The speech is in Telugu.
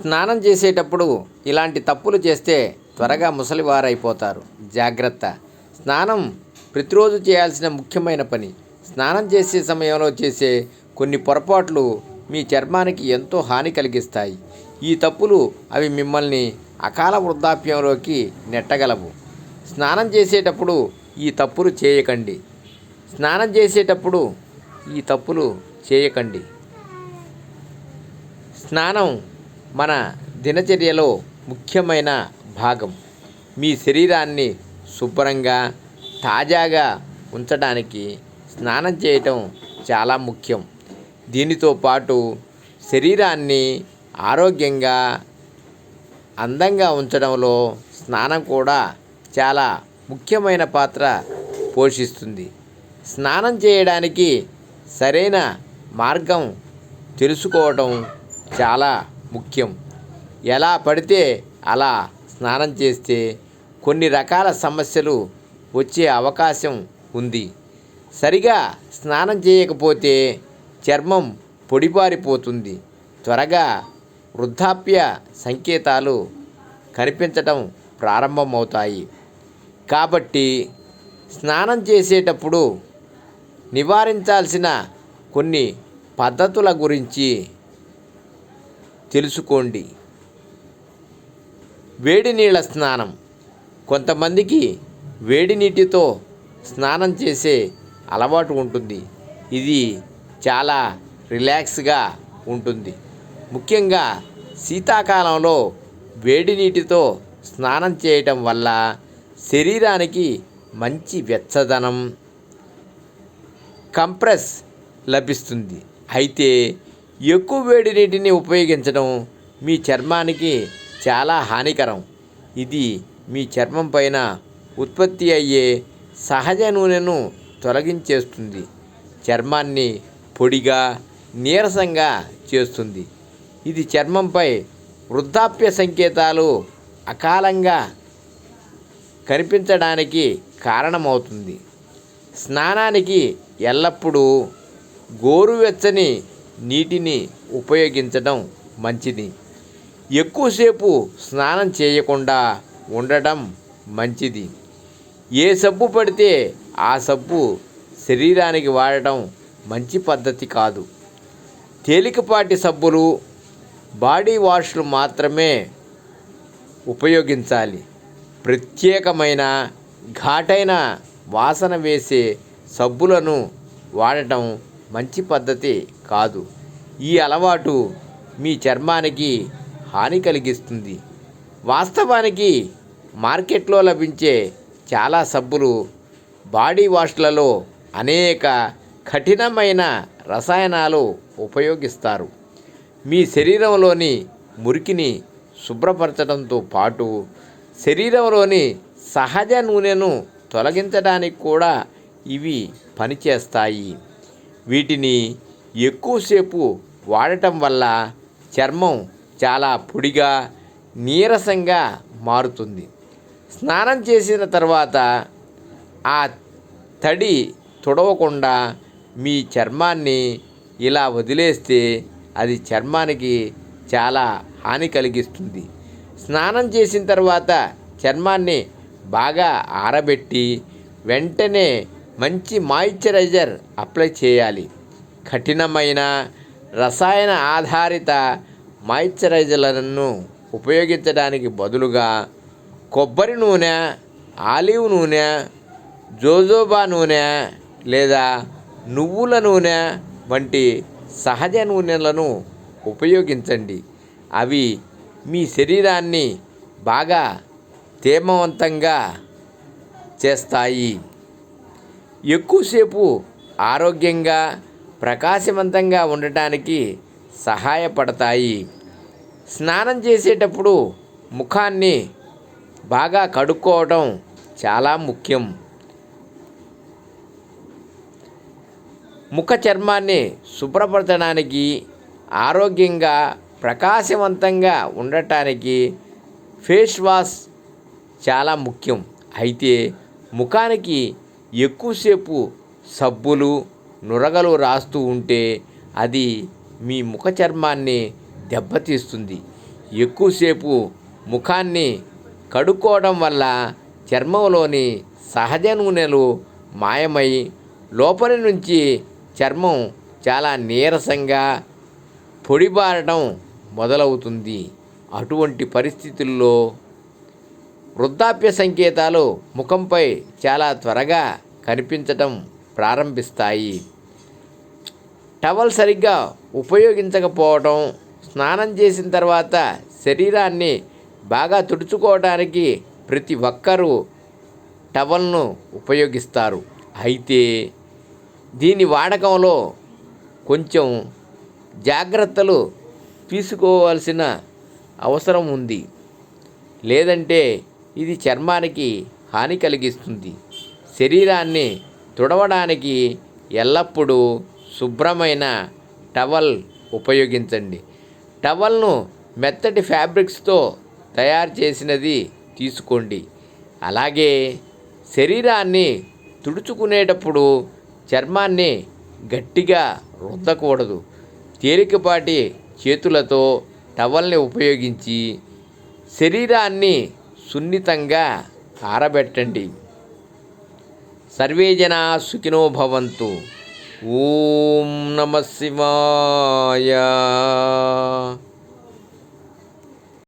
స్నానం చేసేటప్పుడు ఇలాంటి తప్పులు చేస్తే త్వరగా ముసలివారైపోతారు. జాగ్రత్త. స్నానం ప్రతిరోజు చేయాల్సిన ముఖ్యమైన పని. స్నానం చేసే సమయంలో చేసే కొన్ని పొరపాట్లు మీ చర్మానికి ఎంతో హాని కలిగిస్తాయి. ఈ తప్పులు అవి మిమ్మల్ని అకాల వృద్ధాప్యంలోకి నెట్టగలవు. స్నానం చేసేటప్పుడు ఈ తప్పులు చేయకండి. స్నానం చేసేటప్పుడు ఈ తప్పులు చేయకండి. స్నానం మన దినచర్యలో ముఖ్యమైన భాగం. మీ శరీరాన్ని శుభ్రంగా తాజాగా ఉంచడానికి స్నానం చేయటం చాలా ముఖ్యం. దీనితో పాటు శరీరాన్ని ఆరోగ్యంగా అందంగా ఉంచడంలో స్నానం కూడా చాలా ముఖ్యమైన పాత్ర పోషిస్తుంది. స్నానం చేయడానికి సరైన మార్గం తెలుసుకోవటం చాలా ముఖ్యం. ఎలా పడితే అలా స్నానం చేస్తే కొన్ని రకాల సమస్యలు వచ్చే అవకాశం ఉంది. సరిగా స్నానం చేయకపోతే చర్మం పొడిపారిపోతుంది త్వరగా వృద్ధాప్య సంకేతాలు కనిపించటం ప్రారంభమవుతాయి. కాబట్టి స్నానం చేసేటప్పుడు నివారించాల్సిన కొన్ని పద్ధతుల గురించి తెలుసుకోండి. వేడి నీళ్ళ స్నానం. కొంతమందికి వేడి నీటితో స్నానం చేసే అలవాటు ఉంటుంది. ఇది చాలా రిలాక్స్గా ఉంటుంది. ముఖ్యంగా శీతాకాలంలో వేడి నీటితో స్నానం చేయటం వల్ల శరీరానికి మంచి వెచ్చదనం కంప్రెస్ లభిస్తుంది. అయితే ఎక్కువ వేడి నీటిని ఉపయోగించడం మీ చర్మానికి చాలా హానికరం. ఇది మీ చర్మం పైన ఉత్పత్తి అయ్యే సహజ నూనెను తొలగించేస్తుంది. చర్మాన్ని పొడిగా నీరసంగా చేస్తుంది. ఇది చర్మంపై వృద్ధాప్య సంకేతాలు అకాలంగా కనిపించడానికి కారణమవుతుంది. స్నానానికి ఎల్లప్పుడూ గోరువెచ్చని నీటిని ఉపయోగించడం మంచిది. ఎక్కువసేపు స్నానం చేయకుండా ఉండటం మంచిది. ఏ సబ్బు పడితే ఆ సబ్బు శరీరానికి వాడటం మంచి పద్ధతి కాదు. తేలికపాటి సబ్బులు బాడీ వాష్లు మాత్రమే ఉపయోగించాలి. ప్రత్యేకమైన ఘాటైన వాసన వేసే సబ్బులను వాడటం మంచి పద్ధతి కాదు. ఈ అలవాటు మీ చర్మానికి హాని కలిగిస్తుంది. వాస్తవానికి మార్కెట్లో లభించే చాలా సబ్బులు బాడీ వాష్లలో అనేక కఠినమైన రసాయనాలు ఉపయోగిస్తారు. మీ శరీరంలోని మురికిని శుభ్రపరచడంతో పాటు శరీరంలోని సహజ నూనెను తొలగించడానికి కూడా ఇవి పనిచేస్తాయి. వీటిని ఎక్కువసేపు వాడటం వల్ల చర్మం చాలా పొడిగా నీరసంగా మారుతుంది. స్నానం చేసిన తర్వాత ఆ తడి తుడవకుండా మీ చర్మాన్ని ఇలా వదిలేస్తే అది చర్మానికి చాలా హాని కలిగిస్తుంది. స్నానం చేసిన తర్వాత చర్మాన్ని బాగా ఆరబెట్టి వెంటనే మంచి మాయిశ్చరైజర్ అప్లై చేయాలి. కఠినమైన రసాయన ఆధారిత మాయిశ్చరైజర్లను ఉపయోగించడానికి బదులుగా కొబ్బరి నూనె ఆలివ్ నూనె జోజోబా నూనె లేదా నువ్వుల నూనె వంటి సహజ నూనెలను ఉపయోగించండి. అవి మీ శరీరాన్ని బాగా తేమవంతంగా చేస్తాయి. ఎక్కువసేపు ఆరోగ్యంగా ప్రకాశవంతంగా ఉండటానికి సహాయపడతాయి. స్నానం చేసేటప్పుడు ముఖాన్ని బాగా కడుక్కోవటం చాలా ముఖ్యం. ముఖ చర్మాన్ని శుభ్రపరచడానికి ఆరోగ్యంగా ప్రకాశవంతంగా ఉండటానికి ఫేస్ వాష్ చాలా ముఖ్యం. అయితే ముఖానికి ఎక్కువసేపు సబ్బులు నురగలు రాస్తూ ఉంటే అది మీ ముఖ చర్మాన్ని దెబ్బతీస్తుంది. ఎక్కువసేపు ముఖాన్ని కడుక్కోవడం వల్ల చర్మంలోని సహజ నూనెలు మాయమై లోపలి నుంచి చర్మం చాలా నీరసంగా పొడిబారడం మొదలవుతుంది. అటువంటి పరిస్థితుల్లో వృద్ధాప్య సంకేతాలు ముఖంపై చాలా త్వరగా కనిపించటం ప్రారంభిస్తాయి. టవల్ సరిగ్గా ఉపయోగించకపోవడం స్నానం చేసిన తర్వాత శరీరాన్ని బాగా తుడుచుకోవడానికి ప్రతి ఒక్కరూ టవల్ను ఉపయోగిస్తారు. అయితే దీని వాడకంలో కొంచెం జాగ్రత్తలు తీసుకోవాల్సిన అవసరం ఉంది. లేదంటే ఇది చర్మానికి హాని కలిగిస్తుంది. శరీరాన్ని తుడవడానికి ఎల్లప్పుడూ శుభ్రమైన టవల్ ఉపయోగించండి. టవల్ను మెత్తటి ఫ్యాబ్రిక్స్తో తయారు చేసినది తీసుకోండి. అలాగే శరీరాన్ని తుడుచుకునేటప్పుడు చర్మాన్ని గట్టిగా రుద్దకూడదు. తేలికపాటి చేతులతో టవల్ని ఉపయోగించి శరీరాన్ని సున్నితంగా ఆరబెట్టండి. సర్వే జనా సుఖినో భవంతు. ఓం నమ శివాయ.